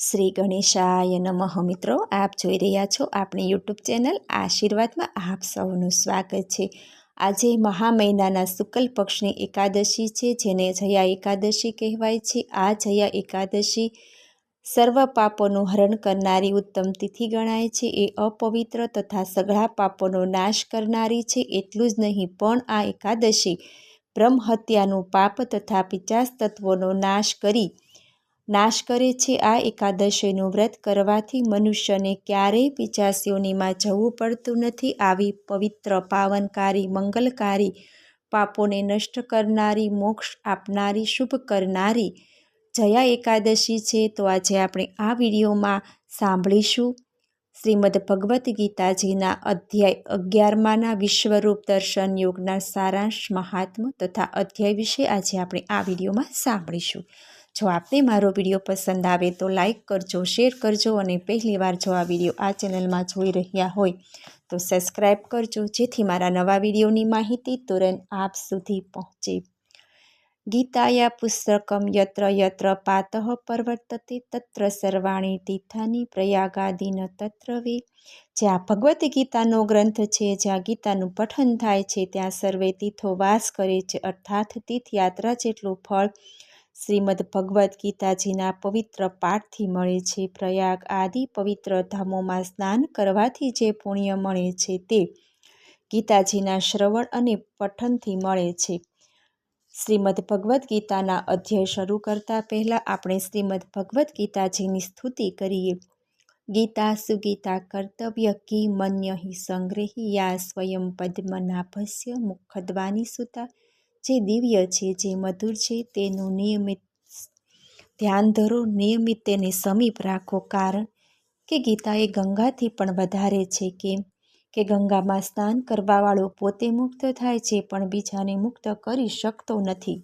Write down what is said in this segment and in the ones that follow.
શ્રી ગણેશાય નમઃ મિત્રો, આપ જોઈ રહ્યા છો આપણી યુટ્યુબ ચેનલ આશીર્વાદમાં આપ સૌનું સ્વાગત છે. આજે મહા મહિનાના શુક્લ પક્ષની એકાદશી છે, જેને જયા એકાદશી કહેવાય છે. આ જયા એકાદશી સર્વ પાપોનું હરણ કરનારી ઉત્તમ તિથિ ગણાય છે. એ અપવિત્ર તથા સઘળા પાપોનો નાશ કરનારી છે. એટલું જ નહીં, પણ આ એકાદશી બ્રહ્મ હત્યાનું પાપ તથા પિચાસ તત્વોનો નાશ કરી નાશ કરે છે આ એકાદશીનું વ્રત કરવાથી મનુષ્યને ક્યારેય પિચાસીઓનીમાં જવું પડતું નથી. આવી પવિત્ર, પાવનકારી, મંગલકારી પાપોને નષ્ટ કરનારી, મોક્ષ આપનારી, શુભ કરનારી જયા એકાદશી છે તો આજે આપણે આ વિડીયોમાં સાંભળીશું શ્રીમદ ભગવદ્ ગીતાજીના અધ્યાય અગિયારમાંના વિશ્વરૂપ દર્શન યોગના સારાંશ મહાત્મ તથા અધ્યાય વિશે આજે આપણે આ વિડીયોમાં સાંભળીશું. જો આપને મારો વીડિયો પસંદ આવે તો લાઇક કરજો, શેર કરજો અને પહેલીવાર જો આ વીડિયો આ ચેનલમાં જોઈ રહ્યા હોય તો સબસ્ક્રાઈબ કરજો, જેથી મારા નવા વિડીયોની માહિતી તુરંત આપ સુધી પહોંચે. ગીતાયા પુસ્તકમ યત્ર યત્ર પાતઃ પરવર્તતે તત્ર સર્વાણી તીર્થાની પ્રયાગાદિન તત્ર વે. જ્યાં ભગવદ્ ગીતાનો ગ્રંથ છે, જ્યાં ગીતાનું પઠન થાય છે, ત્યાં સર્વે તીર્થો વાસ કરે છે, અર્થાત તીર્થયાત્રા જેટલું ફળ શ્રીમદ ભગવદ્ ગીતાજીના પવિત્ર પાઠથી મળે છે. પ્રયાગ આદિ પવિત્ર ધામોમાં સ્નાન કરવાથી જે પુણ્ય મળે છે તે ગીતાજીના શ્રવણ અને પઠનથી મળે છે. શ્રીમદ ભગવદ્ ગીતાના અધ્યય શરૂ કરતાં પહેલાં આપણે શ્રીમદ ભગવદ્ ગીતાજીની સ્તુતિ કરીએ. ગીતા સુગીતા કર્તવ્ય કી મન્ય હિ સંગ્રહી યા સ્વયં પદ્મનાભસ્ય મુખદ્વાની સુતા જે દિવ્ય છે, જે મધુર છે, તેનું નિયમિત ધ્યાન ધરો, નિયમિત તેને સમીપ રાખો. કારણ કે ગીતા એ ગંગાથી પણ વધારે છે કેમ કે ગંગામાં સ્નાન કરવાવાળો પોતે મુક્ત થાય છે, પણ બીજાને મુક્ત કરી શકતો નથી.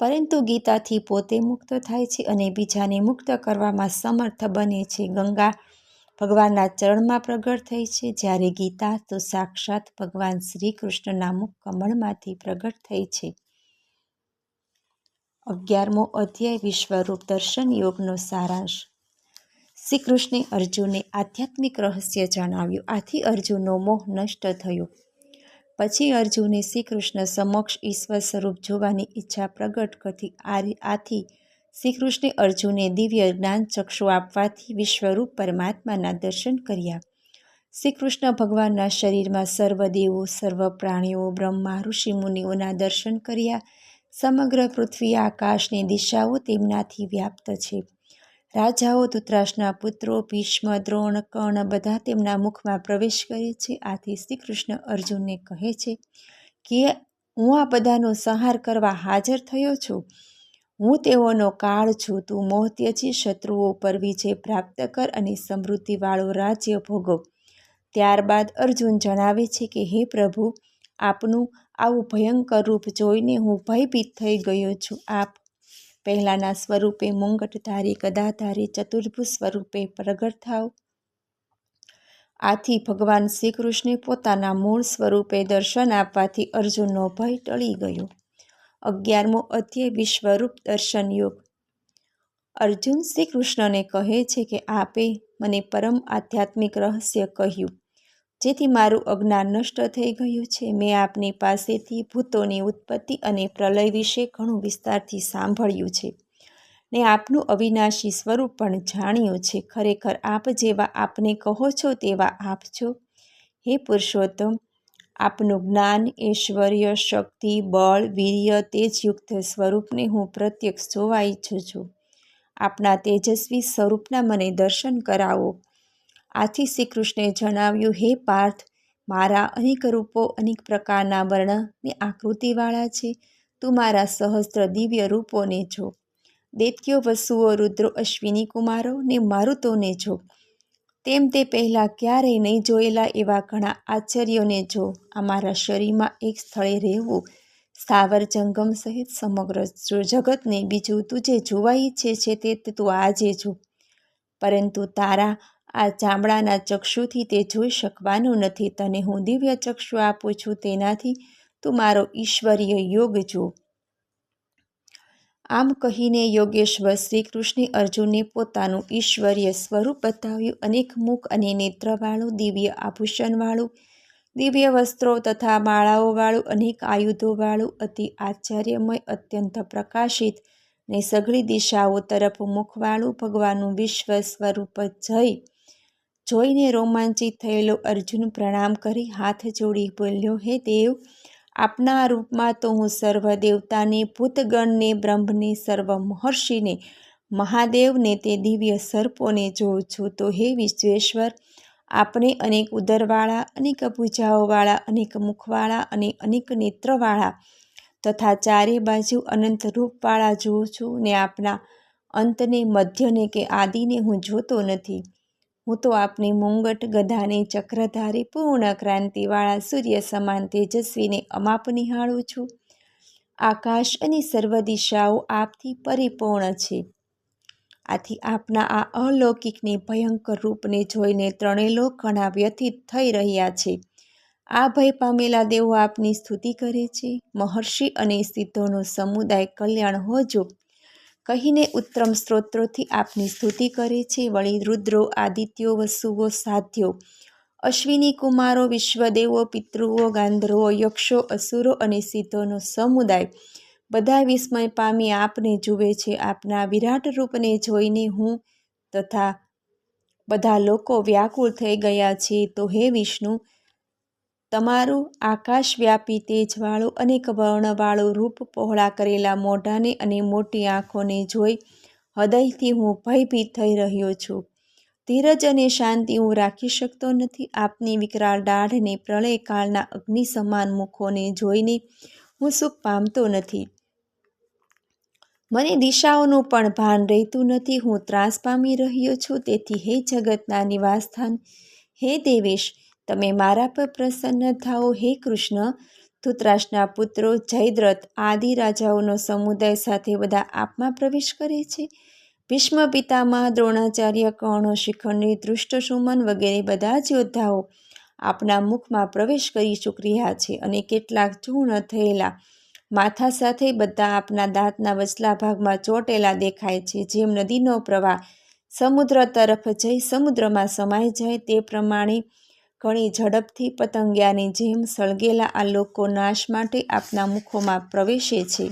પરંતુ ગીતાથી પોતે મુક્ત થાય છે અને બીજાને મુક્ત કરવામાં સમર્થ બને છે. ગંગા ભગવાનના ચરણમાં પ્રગટ થઈ છે. જ્યારે ગીતા તો સાક્ષાત ભગવાન શ્રી કૃષ્ણના મુખ કમળમાંથી પ્રગટ થઈ છે. અગિયારમો અધ્યાય, વિશ્વરૂપ દર્શન યોગનો સારાંશ. શ્રી કૃષ્ણે અર્જુનને આધ્યાત્મિક રહસ્ય જણાવ્યું. આથી અર્જુનનો મોહ નષ્ટ થયો. પછી અર્જુને શ્રી કૃષ્ણ સમક્ષ ઈશ્વર સ્વરૂપ જોવાની ઈચ્છા પ્રગટ કરી. આથી શ્રી કૃષ્ણે અર્જુને દિવ્ય જ્ઞાન ચક્ષુ આપવાથી વિશ્વરૂપ પરમાત્માના દર્શન કર્યા. શ્રી કૃષ્ણ ભગવાનના શરીરમાં સર્વદેવો સર્વ પ્રાણીઓ, બ્રહ્મા ઋષિમુનિઓના દર્શન કર્યા. સમગ્ર પૃથ્વી આકાશની દિશાઓ તેમનાથી વ્યાપ્ત છે. રાજાઓ, ધૃતરાષ્ટ્રના પુત્રો, ભીષ્મ, દ્રોણ, કર્ણ બધા તેમના મુખમાં પ્રવેશ કરે છે. આથી શ્રી કૃષ્ણ અર્જુનને કહે છે કે, હું આ બધાનો સંહાર કરવા હાજર થયો છું. હું તેઓનો કાળ છું, તું મોહ શત્રુઓ પર વિજય પ્રાપ્ત કર અને સમૃદ્ધિવાળો રાજ્ય ભોગવ. ત્યારબાદ અર્જુન જણાવે છે કે, હે પ્રભુ, આપનું આવું ભયંકર રૂપ જોઈને હું ભયભીત થઈ ગયો છું. આપ પહેલાંના સ્વરૂપે મુંગટધારી, ગદાધારી, ચતુર્ભુજ સ્વરૂપે પ્રગટ થાવ આથી ભગવાન શ્રીકૃષ્ણે પોતાના મૂળ સ્વરૂપે દર્શન આપવાથી અર્જુનનો ભય ટળી ગયો. અગિયારમો અધ્યાય વિશ્વરૂપ દર્શન યોગ. અર્જુન શ્રી કૃષ્ણને કહે છે કે, આપે મને પરમ આધ્યાત્મિક રહસ્ય કહ્યું. જેથી મારું અજ્ઞાન નષ્ટ થઈ ગયું છે. મેં આપની પાસેથી ભૂતોની ઉત્પત્તિ અને પ્રલય વિશે ઘણું વિસ્તારથી સાંભળ્યું છે. ને આપનું અવિનાશી સ્વરૂપ પણ જાણ્યું છે. ખરેખર આપ જેવા આપને કહો છો તેવા આપ છો. હે પુરુષોત્તમ આપનું જ્ઞાન, ઐશ્વર્ય, શક્તિ, બળ, વીર્ય તેજયુક્ત સ્વરૂપને હું પ્રત્યક્ષ જોવા ઈચ્છું છું. આપના તેજસ્વી સ્વરૂપના મને દર્શન કરાવો. આથી શ્રી કૃષ્ણે જણાવ્યું, હે પાર્થ, મારા અનેક રૂપો અનેક પ્રકારના વર્ણ ને આકૃતિવાળા છે. તું મારા સહસ્ત્ર દિવ્ય રૂપોને જો. દૈત્યો, વસુઓ, રુદ્રો, અશ્વિની કુમારો ને મારુતોને જો. તેમ તે પહેલાં ક્યારેય નહીં જોયેલા એવા ઘણા આશ્ચર્યોને જો અમારા શરીરમાં એક સ્થળે રહેવું સ્થાવર જંગમ સહિત સમગ્ર જગતને બીજું તું જે જોવા ઈચ્છે છે તે તું આજે જો. પરંતુ તારા આ ચામડાના ચક્ષુથી તે જોઈ શકવાનું નથી તને હું દિવ્ય ચક્ષુ આપું છું તેનાથી તું મારો ઈશ્વરીય યોગ જો. આમ કહીને યોગેશ્વર શ્રી કૃષ્ણે અર્જુનને પોતાનું ઈશ્વરીય સ્વરૂપ બતાવ્યું. અનેક મુખ અને નેત્રવાળું, દિવ્ય આભૂષણવાળું, દિવ્ય વસ્ત્રો તથા માળાઓવાળું, અનેક આયુધોવાળું અતિ આશ્ચર્યમય, અત્યંત પ્રકાશિત ને સઘળી દિશાઓ તરફ મુખવાળું ભગવાનનું વિશ્વ સ્વરૂપ જઈ. જોઈને રોમાંચિત થયેલો અર્જુન પ્રણામ કરી હાથ જોડી બોલ્યો, હે દેવ આપના રૂપમાં તો હું સર્વ દેવતાને ભૂતગણને, બ્રહ્મને, સર્વ મહર્ષિને, મહાદેવને તે દિવ્ય સર્પોને જોઉં છું. તો હે વિશ્વેશ્વર, આપણે અનેક ઉદરવાળા, અનેક ભૂજાઓવાળા, અનેક મુખવાળા અને અનેક નેત્રવાળા તથા ચારે બાજુ અનંત રૂપવાળા જોઉં છું ને આપના અંતને, મધ્યને કે આદિને હું જોતો નથી. હું તો આપની મુંગટ ગદાને ચક્રધારી પૂર્ણ ક્રાંતિવાળા સૂર્ય સમાન તેજસ્વીને અમાપ નિહાળું છું. આકાશ અને સર્વ દિશાઓ આપથી પરિપૂર્ણ છે. આથી આપના આ અલૌકિકને ભયંકર રૂપને જોઈને ત્રણેય લોક ઘણા વ્યથિત થઈ રહ્યા છે. આ ભય પામેલા દેવો આપની સ્તુતિ કરે છે. મહર્ષિ અને સિદ્ધોનો સમુદાય કલ્યાણ હોજો. કહીને ઉત્તમ સ્ત્રોત્રોથી આપની સ્તુતિ કરે છે. વળી રુદ્રો, આદિત્યો, વસુઓ, સાધ્યો, અશ્વિની કુમારો, વિશ્વદેવો, પિતૃઓ, ગાંધર્વો, યક્ષો, અસુરો અને સિદ્ધોનો સમુદાય બધા વિસ્મય પામી આપને જુએ છે. આપના વિરાટ રૂપને જોઈને હું તથા બધા લોકો વ્યાકુળ થઈ ગયા છે તો હે વિષ્ણુ તમારું આકાશવ્યાપી તેજવાળું અનેક વર્ણવાળું રૂપ પહોળા કરેલા મોઢાને અને મોટી આંખોને જોઈ હૃદયથી હું ભયભીત થઈ રહ્યો છું. ધીરજ અને શાંતિ હું રાખી શકતો નથી. આપની વિકરાળ દાઢને પ્રળયકાળના અગ્નિ સમાન મુખોને જોઈને હું સુખ પામતો નથી. મને દિશાઓનું પણ ભાન રહેતું નથી. હું ત્રાસ પામી રહ્યો છું. તેથી હે જગતના નિવાસસ્થાન, હે દેવેશ તમે મારા પર પ્રસન્ન થાઓ, હે કૃષ્ણ. ધૂતરાષ્ટ્રના પુત્રો જયદ્રથ આદિ રાજાઓનો સમુદાય સાથે બધા આપમાં પ્રવેશ કરે છે. ભીષ્મ પિતામહ, દ્રોણાચાર્ય, કર્ણ, શિખંડી દૃષ્ટસુમન વગેરે બધા જ યોદ્ધાઓ આપના મુખમાં પ્રવેશ કરી ચૂક્યા છે અને કેટલાક ચૂર્ણ થયેલા માથા સાથે બધા આપના દાંતના વચલા ભાગમાં ચોટેલા દેખાય છે. જેમ નદીનો પ્રવાહ સમુદ્ર તરફ જઈ સમુદ્રમાં સમાઈ જાય તે પ્રમાણે ઘણી ઝડપથી પતંગિયાની જેમ સળગેલા આ લોકો નાશ માટે આપના મુખોમાં પ્રવેશે છે.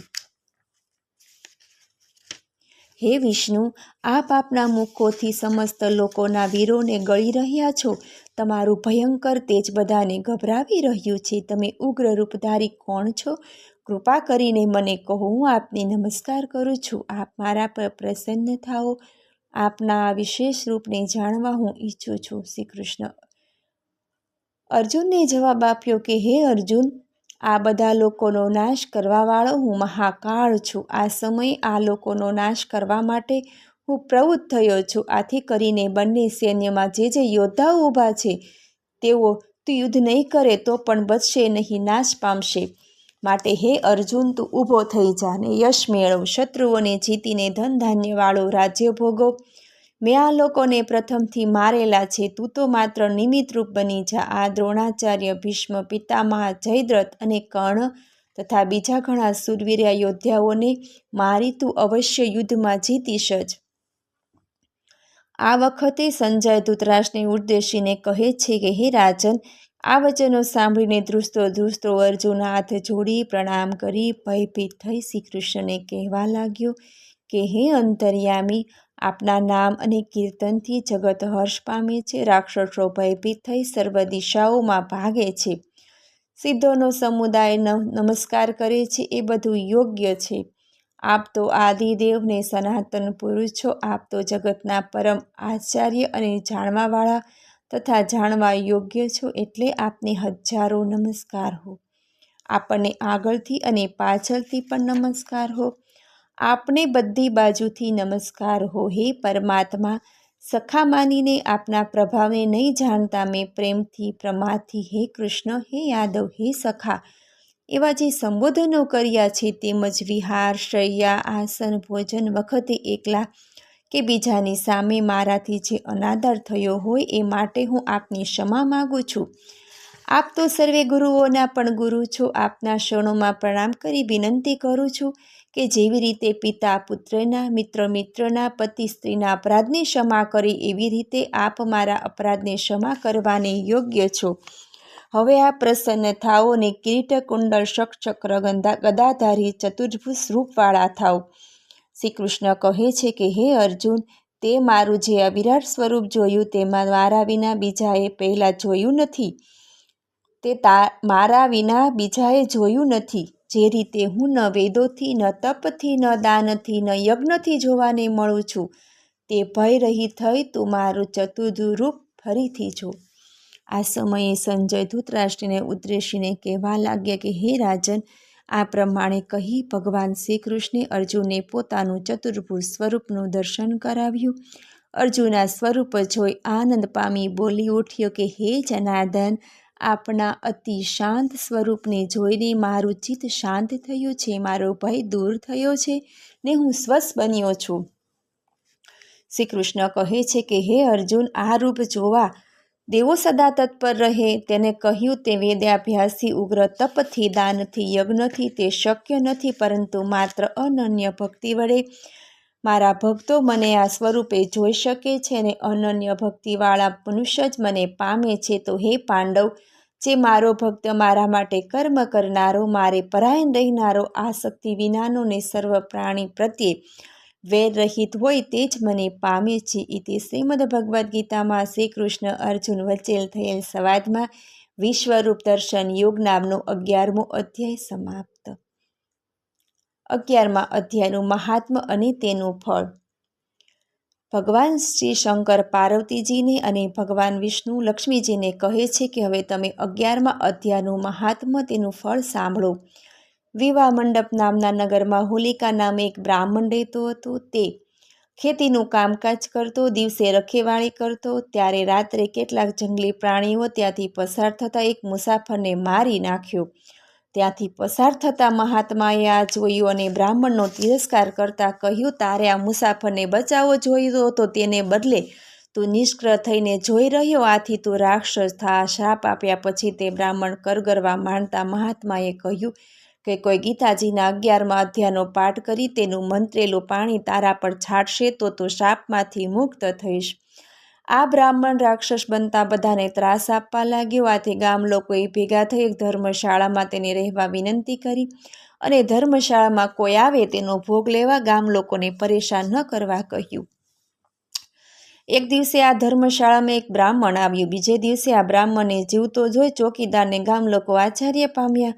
હે વિષ્ણુ, આપ આપના મુખોથી સમસ્ત લોકોના વીરોને ગળી રહ્યા છો. તમારું ભયંકર તેજ બધાને ગભરાવી રહ્યું છે. તમે ઉગ્ર રૂપધારી કોણ છો? કૃપા કરીને મને કહો, હું આપને નમસ્કાર કરું છું. આપ મારા પર પ્રસન્ન થાઓ. આપના આ વિશેષ રૂપને જાણવા હું ઈચ્છું છું. શ્રી કૃષ્ણ અર્જુનને જવાબ આપ્યો કે, હે અર્જુન, આ બધા લોકોનો નાશ કરવાવાળો હું મહાકાળ છું. આ સમયે આ લોકોનો નાશ કરવા માટે હું પ્રવૃત્ત થયો છું. આથી કરીને બંને સૈન્યમાં જે જે યોદ્ધાઓ ઊભા છે, તેઓ તું યુદ્ધ નહીં કરે તો પણ બચશે નહીં, નાશ પામશે. માટે હે અર્જુન, તું ઊભો થઈ જા ને યશ મેળવ. શત્રુઓને જીતીને ધન ધાન્યવાળો રાજ્ય ભોગો મેં આ લોકોને પ્રથમથી મારેલા છે. તું તો માત્ર નિમિત્તરૂપ બની જા. આ દ્રોણાચાર્ય ભીષ્મ પિતામહ જયદ્રથ અને કર્ણ તથા બીજા ઘણા સુરવીર્યા યોદ્ધાઓને મારી તું અવશ્ય યુદ્ધમાં જીતીશ જ. આ વખતે સંજય ધૃતરાષ્ટ્રને ઉદ્દેશીને કહે છે કે, હે રાજન, આ વચનો સાંભળીને ધ્રુસ્તો ધ્રુસ્તો અર્જુન હાથ જોડી પ્રણામ કરી. ભયભીત થઈ શ્રી કૃષ્ણને કહેવા લાગ્યો કે, હે અંતર્યામી આપના નામ અને કીર્તનથી જગત હર્ષ પામે છે, રાક્ષસો ભયભીત થઈ સર્વ દિશાઓમાં ભાગે છે. સિદ્ધોનો સમુદાય નમસ્કાર કરે છે, એ બધું યોગ્ય છે. આપ તો આદિદેવને સનાતન પુરુષ છો, આપ તો જગતના પરમ આચાર્ય અને જાણવાવાળા તથા જાણવા યોગ્ય છો, એટલે આપને હજારો નમસ્કાર હો. આપણને આગળથી અને પાછળથી પણ નમસ્કાર હો. આપને બધી બાજુથી નમસ્કાર હો હે પરમાત્મા. સખા માનીને આપના પ્રભાવને નહીં જાણતા મેં પ્રેમથી પ્રમાથી હે કૃષ્ણ, હે યાદવ, હે સખા. એવા જે સંબોધનો કર્યા છે તેમજ વિહાર શૈયા આસન, ભોજન વખતે એકલા કે બીજાની સામે મારાથી જે અનાદર થયો હોય એ માટે હું આપની ક્ષમા માગું છું. આપ તો સર્વે ગુરુઓના પણ ગુરુ છો. આપના ક્ષણોમાં પ્રણામ કરી વિનંતી કરું છું. કે જેવી રીતે પિતા પુત્રના, મિત્ર મિત્રના, પતિ સ્ત્રીના અપરાધને ક્ષમા કરી એવી રીતે આપ મારા અપરાધને ક્ષમા કરવાને યોગ્ય છો. હવે આ પ્રસન્ન થાઓ ને કિરીટ કુંડળ શકચક્ર ગદાધારી ચતુર્ભુજ રૂપવાળા થાઓ. શ્રી કૃષ્ણ કહે છે કે, હે અર્જુન, તે મારું જે અવિરાટ સ્વરૂપ જોયું તેમાં મારા વિના બીજાએ પહેલાં જોયું નથી. તે તા, મારા વિના બીજાએ જોયું નથી. જે રીતે હું ન વેદોથી, ન તપથી, ન દાનથી, ન યજ્ઞથી જોવાને મળું છું, તે ભય રહી થઈ તું મારું ચતુર્ધુ રૂપ ફરીથી જો. આ સમયે સંજય ધૂતરાષ્ટ્રીને ઉદ્દેશીને કહેવા લાગ્યા કે, હે રાજન, આ પ્રમાણે કહી ભગવાન શ્રી કૃષ્ણે અર્જુને પોતાનું ચતુર્ભુજ સ્વરૂપનું દર્શન કરાવ્યું. અર્જુના સ્વરૂપ જોઈ આનંદ પામી બોલી ઉઠ્યો કે, હે જનાર્દન આપણા અતિ શાંત સ્વરૂપને જોઈને મારું ચિત્ત શાંત થયું છે, મારો ભય દૂર થયો છે ને હું સ્વસ્થ બન્યો છું. શ્રી કૃષ્ણ કહે છે કે, હે અર્જુન, આ રૂપ જોવા દેવો સદા તત્પર રહે. તેને કહ્યું, તે વેદ્યાભ્યાસથી ઉગ્ર તપથી, દાનથી, યજ્ઞથી તે શક્ય નથી, પરંતુ માત્ર અનન્ય ભક્તિ વડે મારા ભક્તો મને આ સ્વરૂપે જોઈ શકે છે અને અનન્ય ભક્તિવાળા મનુષ્ય જ મને પામે છે. તો હે પાંડવ જે મારો ભક્ત મારા માટે કર્મ કરનારો, મારે પરાયણ રહેનારો, આસક્તિ વિનાનો ને સર્વ પ્રાણી પ્રત્યે વેર રહિત હોય તે જ મને પામે છે. ઇતિ શ્રીમદ ભગવદ્ ગીતામાં શ્રી કૃષ્ણ અર્જુન વચ્ચે થયેલ સંવાદમાં વિશ્વરૂપ દર્શન યોગ નામનો અગિયારમો અધ્યાય સમાપ્ત. અગિયારમાં અધ્યાયનું મહાત્મ અને તેનું ફળ. ભગવાન શ્રી શંકર પાર્વતીજીને અને ભગવાન વિષ્ણુ લક્ષ્મીજીને કહે છે કે હવે તમે અગિયારમાં અધ્યાયનું મહાત્મ તેનું ફળ સાંભળો. વિવાહ મંડપ નામના નગરમાં હોલિકા નામે એક બ્રાહ્મણ રહેતો હતો. તે ખેતીનું કામકાજ કરતો, દિવસે રખેવાળી કરતો. ત્યારે રાત્રે કેટલાક જંગલી પ્રાણીઓ ત્યાંથી પસાર થતાં એક મુસાફરને મારી નાખ્યો. ત્યાંથી પસાર થતા મહાત્માએ આ જોયું અને બ્રાહ્મણનો તિરસ્કાર કરતા કહ્યું, તારે આ મુસાફરને બચાવવો જોઈતો હતો તેને બદલે તું નિષ્ક્ર થઈને જોઈ રહ્યો, આથી તું રાક્ષસ થા. શાપ આપ્યા પછી તે બ્રાહ્મણ કરગરવા માંડતા મહાત્માએ કહ્યું કે, કોઈ ગીતાજીના અગિયારમાં અધ્યાયનો પાઠ કરી તેનું મંત્રેલું પાણી તારા પર છાંટશે તો તું શાપમાંથી મુક્ત થઈશ. આ બ્રાહ્મણ રાક્ષસ બનતા બધાને ત્રાસ આપવા લાગ્યો. આથી ગામ લોકોએ ભેગા થઈ ધર્મશાળામાં તેને રહેવા વિનંતી કરી અને ધર્મશાળામાં કોઈ આવે તેનો ભોગ લેવા ગામ લોકોને પરેશાન ન કરવા કહ્યું. એક દિવસે આ ધર્મશાળામાં એક બ્રાહ્મણ આવ્યું. બીજે દિવસે આ બ્રાહ્મણને જીવતો જોઈ ચોકીદારને ગામ લોકો આચાર્ય પામ્યા.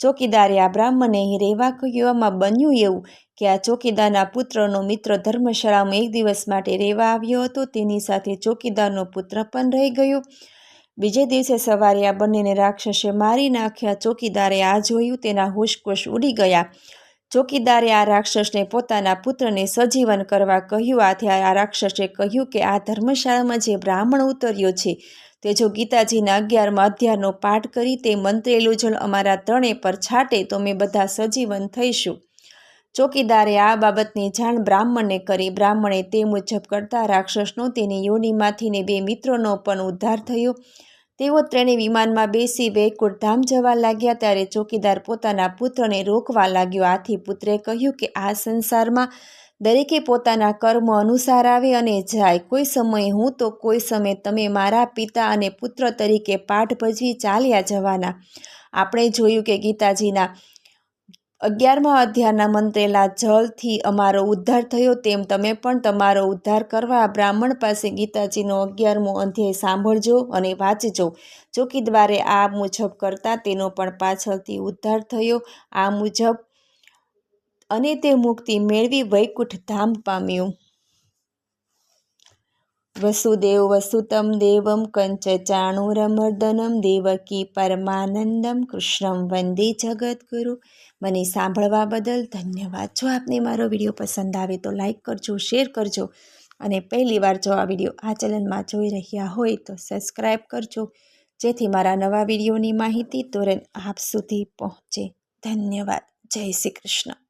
ચોકીદારે આ બ્રાહ્મણે રહેવા કહ્યું. આમાં બન્યું એવું કે આ ચોકીદારના પુત્રનો મિત્ર ધર્મશાળામાં એક દિવસ માટે રહેવા આવ્યો હતો. તેની સાથે ચોકીદારનો પુત્ર પણ રહી ગયો. બીજે દિવસે સવારે આ બંનેને રાક્ષસે મારી નાખ્યા. ચોકીદારે આ જોયું. તેના હોશકોશ ઉડી ગયા. ચોકીદારે આ રાક્ષસને પોતાના પુત્રને સજીવન કરવા કહ્યું. આથી આ રાક્ષસે કહ્યું કે આ ધર્મશાળામાં જે બ્રાહ્મણ ઉતર્યો છે તે જો ગીતાજીના અગિયારમાં અધ્યાયનો પાઠ કરી તે મંત્રેલું જળ અમારા ત્રણે પર છાટે તો અમે બધા સજીવન થઈશું. ચોકીદારે આ બાબતની જાણ બ્રાહ્મણને કરી. બ્રાહ્મણે તે મુજબ કરતા રાક્ષસનો તેની યોનિમાંથી ને બે મિત્રોનો પણ ઉદ્ધાર થયો. તેઓ ત્રણે વિમાનમાં બેસી વૈકુંઠ ધામ જવા લાગ્યા ત્યારે ચોકીદાર પોતાના પુત્રને રોકવા લાગ્યો. આથી પુત્રે કહ્યું કે આ સંસારમાં દરેકે પોતાના કર્મ અનુસાર આવે અને જાય. કોઈ સમયે હું તો કોઈ સમયે તમે મારા પિતા અને પુત્ર તરીકે પાઠ ભજવી ચાલ્યા જવાના. આપણે જોયું કે ગીતાજીના અગિયારમા અધ્યાયના મંત્રેલા જળથી અમારો ઉદ્ધાર થયો તેમ તમે પણ તમારો ઉદ્ધાર કરવા બ્રાહ્મણ પાસે ગીતાજીનો અગિયારમો અધ્યાય સાંભળજો અને વાંચજો. ચોકીદ્વારે આ મુજબ કરતા તેનો પણ પાછળથી ઉદ્ધાર થયો. આ મુજબ અને તે મુક્તિ મેળવી વૈકુંઠ ધામ પામ્યું. વસુદેવ વસુતમ દેવમ કંચ ચાણુરમર્દનમ દેવકી પરમાનંદમ કૃષ્ણમ વંદે જગદગુરુ. મને સાંભળવા બદલ ધન્યવાદ. જો આપને મારો વીડિયો પસંદ આવે તો લાઈક કરજો, શેર કરજો અને પહેલી વાર જો આ વીડિયો આ ચેનલમાં જોઈ રહ્યા હોય તો સબસ્ક્રાઈબ કરજો. જેથી મારા નવા વિડીયોની માહિતી તુરંત આપ સુધી પહોંચે. ધન્યવાદ. જય શ્રી કૃષ્ણ.